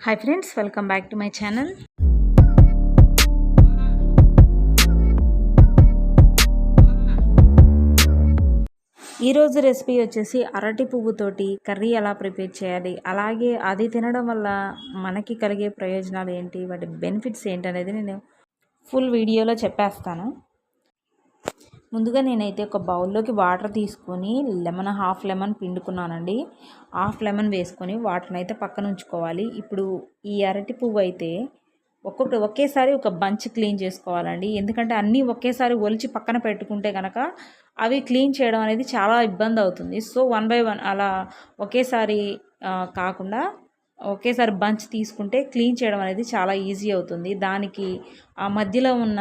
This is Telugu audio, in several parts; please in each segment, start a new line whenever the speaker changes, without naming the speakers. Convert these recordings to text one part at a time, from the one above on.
Hi friends welcome back to my channel ఈరోజు రెసిపీ వచ్చేసి అరటి పువ్వుతోటి కర్రీ ఎలా ప్రిపేర్ చేయాలి అలాగే అది తినడం వల్ల మనకి కలిగే ప్రయోజనాలు ఏంటి వాటి బెనిఫిట్స్ ఏంటి అనేది నేను ఫుల్ వీడియోలో చెప్పేస్తాను. ముందుగా నేనైతే ఒక బౌల్లోకి వాటర్ తీసుకొని లెమన్ హాఫ్ లెమన్ పిండుకున్నానండి. హాఫ్ లెమన్ వేసుకొని వాటర్ని అయితే పక్కన ఉంచుకోవాలి ఇప్పుడు ఈ అరటి పువ్వు అయితే ఒక్కొక్కటి ఒకేసారి ఒక బంచ్ క్లీన్ చేసుకోవాలండి. ఎందుకంటే అన్నీ ఒకేసారి ఒలిచి పక్కన పెట్టుకుంటే కనుక అవి క్లీన్ చేయడం అనేది చాలా ఇబ్బంది అవుతుంది. సో వన్ బై వన్ అలా ఒకేసారి కాకుండా ఒకేసారి బంచ్ తీసుకుంటే క్లీన్ చేయడం అనేది చాలా ఈజీ అవుతుంది. దానికి ఆ మధ్యలో ఉన్న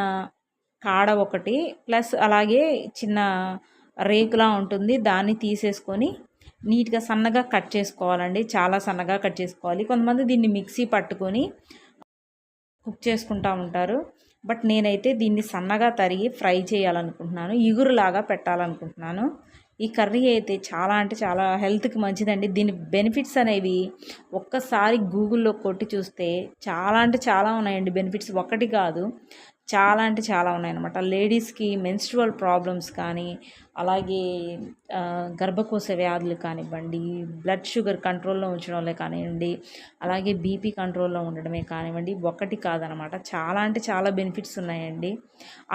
కాడ ఒకటి ప్లస్ అలాగే చిన్న రేకులా ఉంటుంది. దాన్ని తీసేసుకొని నీట్గా సన్నగా కట్ చేసుకోవాలండి. చాలా సన్నగా కట్ చేసుకోవాలి. కొంతమంది దీన్ని మిక్సీ పట్టుకొని కుక్ చేసుకుంటూ ఉంటారు. బట్ నేనైతే దీన్ని సన్నగా తరిగి ఫ్రై చేయాలనుకుంటున్నాను. ఇగురులాగా పెట్టాలనుకుంటున్నాను. ఈ కర్రీ అయితే చాలా అంటే చాలా హెల్త్కి మంచిదండి. దీని బెనిఫిట్స్ అనేవి ఒక్కసారి గూగుల్లో కొట్టి చూస్తే చాలా అంటే చాలా ఉన్నాయండి బెనిఫిట్స్. ఒకటి కాదు చాలా అంటే చాలా ఉన్నాయన్నమాట. లేడీస్కి మెన్స్ట్రువల్ ప్రాబ్లమ్స్ కానీ అలాగే గర్భకోశ వ్యాధులు కానివ్వండి బ్లడ్ షుగర్ కంట్రోల్లో ఉంచడంలో కానివ్వండి అలాగే బీపీ కంట్రోల్లో ఉండడమే కానివ్వండి ఒకటి కాదనమాట చాలా అంటే చాలా బెనిఫిట్స్ ఉన్నాయండి.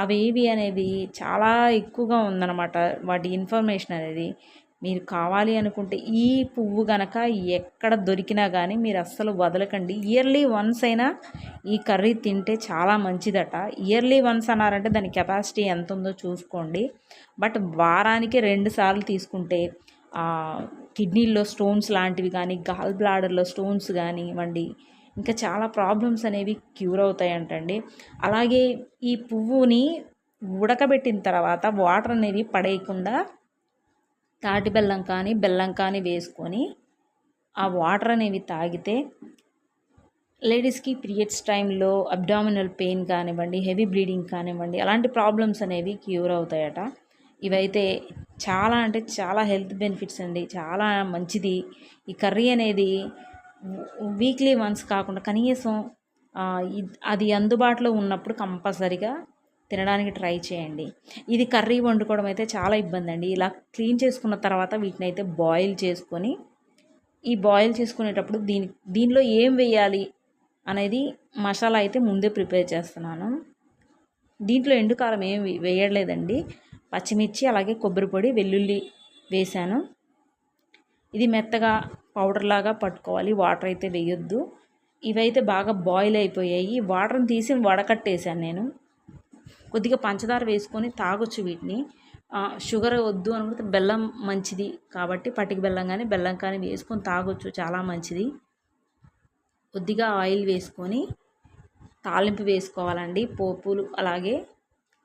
అవి ఏవి అనేది చాలా ఎక్కువగా ఉందన్నమాట. వాటి ఇన్ఫర్మేషన్ అనేది మీరు కావాలి అనుకుంటే ఈ పువ్వు గనక ఎక్కడ దొరికినా కానీ మీరు అస్సలు వదలకండి. ఇయర్లీ వన్స్ అయినా ఈ కర్రీ తింటే చాలా మంచిదట. ఇయర్లీ వన్స్ అన్నారంటే దాని కెపాసిటీ ఎంత ఉందో చూసుకోండి. బట్ వారానికి రెండు సార్లు తీసుకుంటే కిడ్నీలో కిడ్నీల్లో స్టోన్స్ లాంటివి కానీ గాల్ బ్లాడర్లో స్టోన్స్ కానివ్వండి ఇంకా చాలా ప్రాబ్లమ్స్ అనేవి క్యూర్ అవుతాయంటండి. అలాగే ఈ పువ్వుని ఉడకబెట్టిన తర్వాత వాటర్ అనేది పడేయకుండా తాటి బెల్లం కానీ బెల్లం కానీ వేసుకొని ఆ వాటర్ అనేవి తాగితే లేడీస్కి పీరియడ్స్ టైంలో అబ్డామినల్ పెయిన్ కానివ్వండి హెవీ బ్లీడింగ్ కానివ్వండి అలాంటి ప్రాబ్లమ్స్ అనేవి క్యూర్ అవుతాయట. ఇవైతే చాలా అంటే చాలా హెల్త్ బెనిఫిట్స్ అండి. చాలా మంచిది. ఈ కర్రీ అనేది వీక్లీ వన్స్ కాకుండా కనీసం అది అందుబాటులో ఉన్నప్పుడు కంపల్సరిగా తినడానికి ట్రై చేయండి. ఇది కర్రీ వండుకోవడం అయితే చాలా ఇబ్బంది అండి ఇలా క్లీన్ చేసుకున్న తర్వాత వీటిని అయితే బాయిల్ చేసుకొని ఈ బాయిల్ చేసుకునేటప్పుడు దీని దీనిలో ఏం వేయాలి అనేది మసాలా అయితే ముందే ప్రిపేర్ చేస్తున్నాను. దీంట్లో ఎండుకారం ఏం వే- వేయట్లేదండి. పచ్చిమిర్చి అలాగే కొబ్బరి పొడి వెల్లుల్లి వేశాను. ఇది మెత్తగా పౌడర్ లాగా పట్టుకోవాలి. వాటర్ అయితే వేయొద్దు. ఇవైతే బాగా బాయిల్ అయిపోయాయి. వాటర్ని తీసి వడకట్టేశాను నేను. కొద్దిగా పంచదార వేసుకొని తాగొచ్చు వీటిని. షుగర్ వద్దు అనుకుంటే బెల్లం మంచిది కాబట్టి పటిక బెల్లం కానీ బెల్లం కానీ వేసుకొని తాగొచ్చు చాలా మంచిది. కొద్దిగా ఆయిల్ వేసుకొని తాలింపు వేసుకోవాలండి పోపులు అలాగే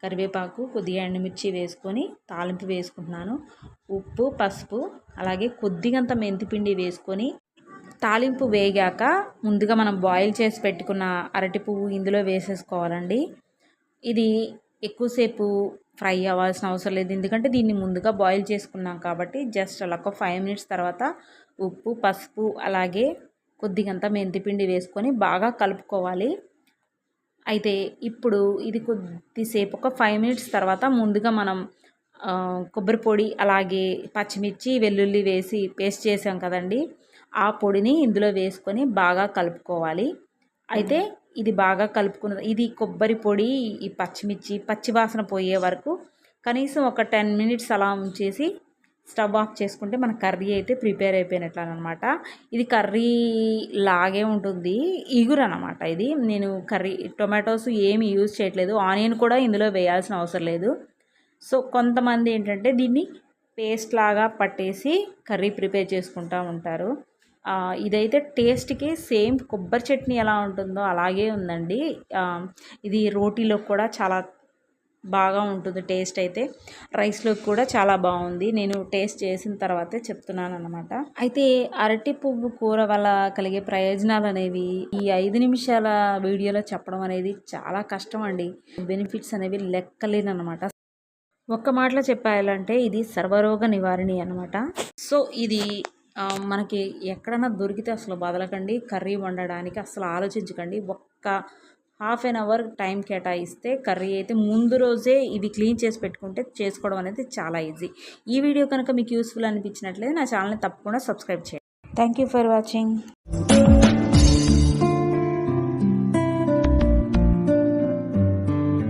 కరివేపాకు కొద్దిగా ఎండుమిర్చి వేసుకొని తాలింపు వేసుకుంటున్నాను. ఉప్పు పసుపు అలాగే కొద్దిగంత మెంతిపిండి వేసుకొని తాలింపు వేగాక ముందుగా మనం బాయిల్ చేసి పెట్టుకున్న అరటి పువ్వు ఇందులో వేసేసుకోవాలండి. ఇది ఎక్కువసేపు ఫ్రై అవ్వాల్సిన అవసరం లేదు. ఎందుకంటే దీన్ని ముందుగా బాయిల్ చేసుకున్నాం కాబట్టి జస్ట్ అలా ఒక ఫైవ్ మినిట్స్ తర్వాత ఉప్పు పసుపు అలాగే కొద్దిగంత మెంతిపిండి వేసుకొని బాగా కలుపుకోవాలి. అయితే ఇప్పుడు ఇది కొద్దిసేపు ఒక ఫైవ్ మినిట్స్ తర్వాత ముందుగా మనం కొబ్బరి పొడి అలాగే పచ్చిమిర్చి వెల్లుల్లి వేసి పేస్ట్ చేసాం కదండి. ఆ పొడిని ఇందులో వేసుకొని బాగా కలుపుకోవాలి. అయితే ఇది బాగా కలుపుకున్న ఇది కొబ్బరి పొడి ఈ పచ్చిమిర్చి పచ్చివాసన పోయే వరకు కనీసం ఒక టెన్ మినిట్స్ అలా ఉంచేసి స్టవ్ ఆఫ్ చేసుకుంటే మన కర్రీ అయితే ప్రిపేర్ అయిపోయినట్లు అనమాట ఇది కర్రీ లాగే ఉంటుంది. ఇగురు అనమాట ఇది. నేను కర్రీ టొమాటోస్ ఏమి యూజ్ చేయట్లేదు. ఆనియన్ కూడా ఇందులో వేయాల్సిన అవసరం లేదు. సో కొంతమంది ఏంటంటే దీన్ని పేస్ట్ లాగా పట్టేసి కర్రీ ప్రిపేర్ చేసుకుంటూ ఉంటారు. ఇదైతే టేస్ట్కి సేమ్ కొబ్బరి చట్నీ ఎలా ఉంటుందో అలాగే ఉందండి. ఇది రోటీలో కూడా చాలా బాగా ఉంటుంది టేస్ట్ అయితే. రైస్లో కూడా చాలా బాగుంది. నేను టేస్ట్ చేసిన తర్వాతే చెప్తున్నాను అనమాట అయితే అరటి పువ్వు కూర వల్ల కలిగే ప్రయోజనాలు అనేవి ఈ ఐదు నిమిషాల వీడియోలో చెప్పడం అనేది చాలా కష్టం అండి. బెనిఫిట్స్ అనేవి లెక్కలేనమాట ఒక్క మాటలో చెప్పాలంటే ఇది సర్వరోగ నివారణి అనమాట సో ఇది మనకి ఎక్కడన్నా దొరికితే అసలు బదలకండి కర్రీ వండడానికి అసలు ఆలోచించకండి. ఒక్క హాఫ్ అన్ అవర్ టైం కేటాయిస్తే కర్రీ అయితే ముందు రోజే ఇది క్లీన్ చేసి పెట్టుకుంటే చేసుకోవడం అనేది చాలా ఈజీ. ఈ వీడియో కనుక మీకు యూస్ఫుల్ అనిపించినట్లయితే నా ఛానల్ని తప్పకుండా సబ్స్క్రైబ్ చేయండి. Thank you for watching